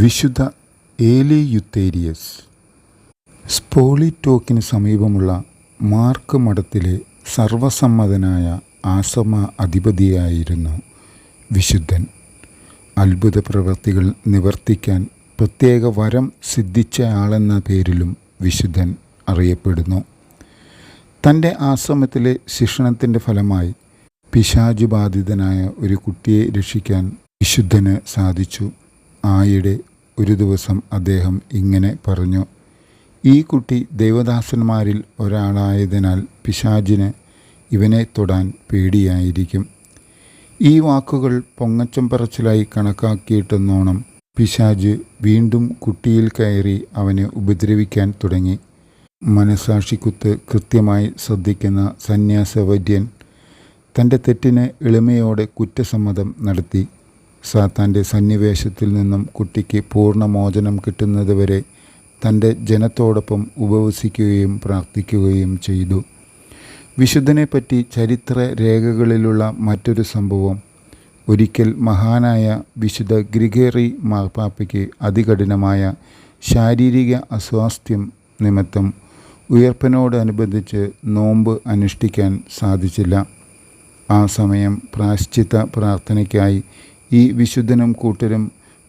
വിശുദ്ധ ഏലി യുത്തേരിയസ്. സ്പോളിറ്റോക്കിന് സമീപമുള്ള മാർക്ക് മഠത്തിലെ സർവസമ്മതനായ ആസമ അധിപതിയായിരുന്നു വിശുദ്ധൻ. അത്ഭുത പ്രവൃത്തികൾ നിവർത്തിക്കാൻ പ്രത്യേക വരം സിദ്ധിച്ചയാളെന്ന പേരിലും വിശുദ്ധൻ അറിയപ്പെടുന്നു. തന്റെ ആശ്രമത്തിലെ ശിക്ഷണത്തിന്റെ ഫലമായി പിശാചുബാധിതനായ ഒരു കുട്ടിയെ രക്ഷിക്കാൻ വിശുദ്ധന് സാധിച്ചു. ആയിടെ ഒരു ദിവസം അദ്ദേഹം ഇങ്ങനെ പറഞ്ഞു ഈ കുട്ടി ദൈവദാസന്മാരിൽ ഒരാളായതിനാൽ പിശാചിന് ഇവനെ തൊടാൻ പേടിയായിരിക്കും. ഈ വാക്കുകൾ പൊങ്ങച്ചം പറച്ചിലായി കണക്കാക്കിയിട്ടെന്നോണം പിശാജ് വീണ്ടും കുട്ടിയിൽ കയറി അവനെ ഉപദ്രവിക്കാൻ തുടങ്ങി. മനസാക്ഷിക്കുത്ത് കൃത്യമായി ശ്രദ്ധിക്കുന്ന സന്യാസവൈദ്യൻ തന്റെ തെറ്റിന് എളിമയോടെ കുറ്റസമ്മതം നടത്തി. സാത്താന്റെ സന്നിവേശത്തിൽ നിന്നും കുട്ടിക്ക് പൂർണ മോചനം കിട്ടുന്നതുവരെ തന്റെ ജനത്തോടൊപ്പം ഉപവസിക്കുകയും പ്രാർത്ഥിക്കുകയും ചെയ്തു. വിശുദ്ധനെപ്പറ്റി ചരിത്ര രേഖകളിലുള്ള മറ്റൊരു സംഭവം ഒരിക്കൽ മഹാനായ വിശുദ്ധ ഗ്രിഗേറി മാർപ്പാപ്പയ്ക്ക് അതികഠിനമായ ശാരീരിക അസ്വാസ്ഥ്യം നിമിത്തം ഉയർപ്പനോടനുബന്ധിച്ച് നോമ്പ് അനുഷ്ഠിക്കാൻ സാധിച്ചില്ല. ആ സമയം പ്രാശ്ചിത്ത പ്രാർത്ഥനയ്ക്കായി ഈ വിശുദ്ധനും കൂട്ടരും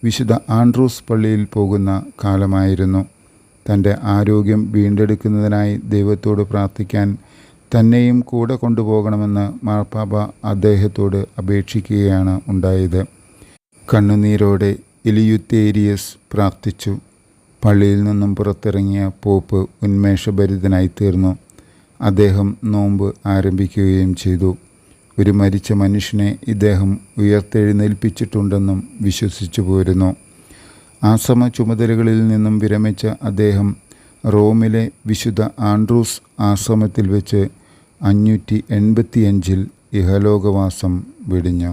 വിശുദ്ധ ആൻഡ്രൂസ് പള്ളിയിൽ പോകുന്ന കാലമായിരുന്നു. തന്റെ ആരോഗ്യം വീണ്ടെടുക്കുന്നതിനായി ദൈവത്തോട് പ്രാർത്ഥിക്കാൻ തന്നെയും കൂടെ കൊണ്ടുപോകണമെന്ന് മാർപ്പാപ്പ അദ്ദേഹത്തോട് അപേക്ഷിക്കുകയാണ് ഉണ്ടായത്. കണ്ണുനീരോടെ എലിയുത്തേരിയസ് പ്രാർത്ഥിച്ചു. പള്ളിയിൽ നിന്നും പുറത്തിറങ്ങിയ പോപ്പ് ഉന്മേഷഭരിതനായി തീർന്നു അദ്ദേഹം നോമ്പ് ആരംഭിക്കുകയും ചെയ്തു. ഒരു മരിച്ച മനുഷ്യനെ ഇദ്ദേഹം ഉയർത്തെഴുന്നേൽപ്പിച്ചിട്ടുണ്ടെന്നും വിശ്വസിച്ചു പോരുന്നു ആശ്രമ ചുമതലകളിൽ നിന്നും വിരമിച്ച അദ്ദേഹം റോമിലെ വിശുദ്ധ ആൻഡ്രൂസ് ആശ്രമത്തിൽ വെച്ച് അഞ്ഞൂറ്റി എൺപത്തിയഞ്ചിൽ ഇഹലോകവാസം വെടിഞ്ഞു.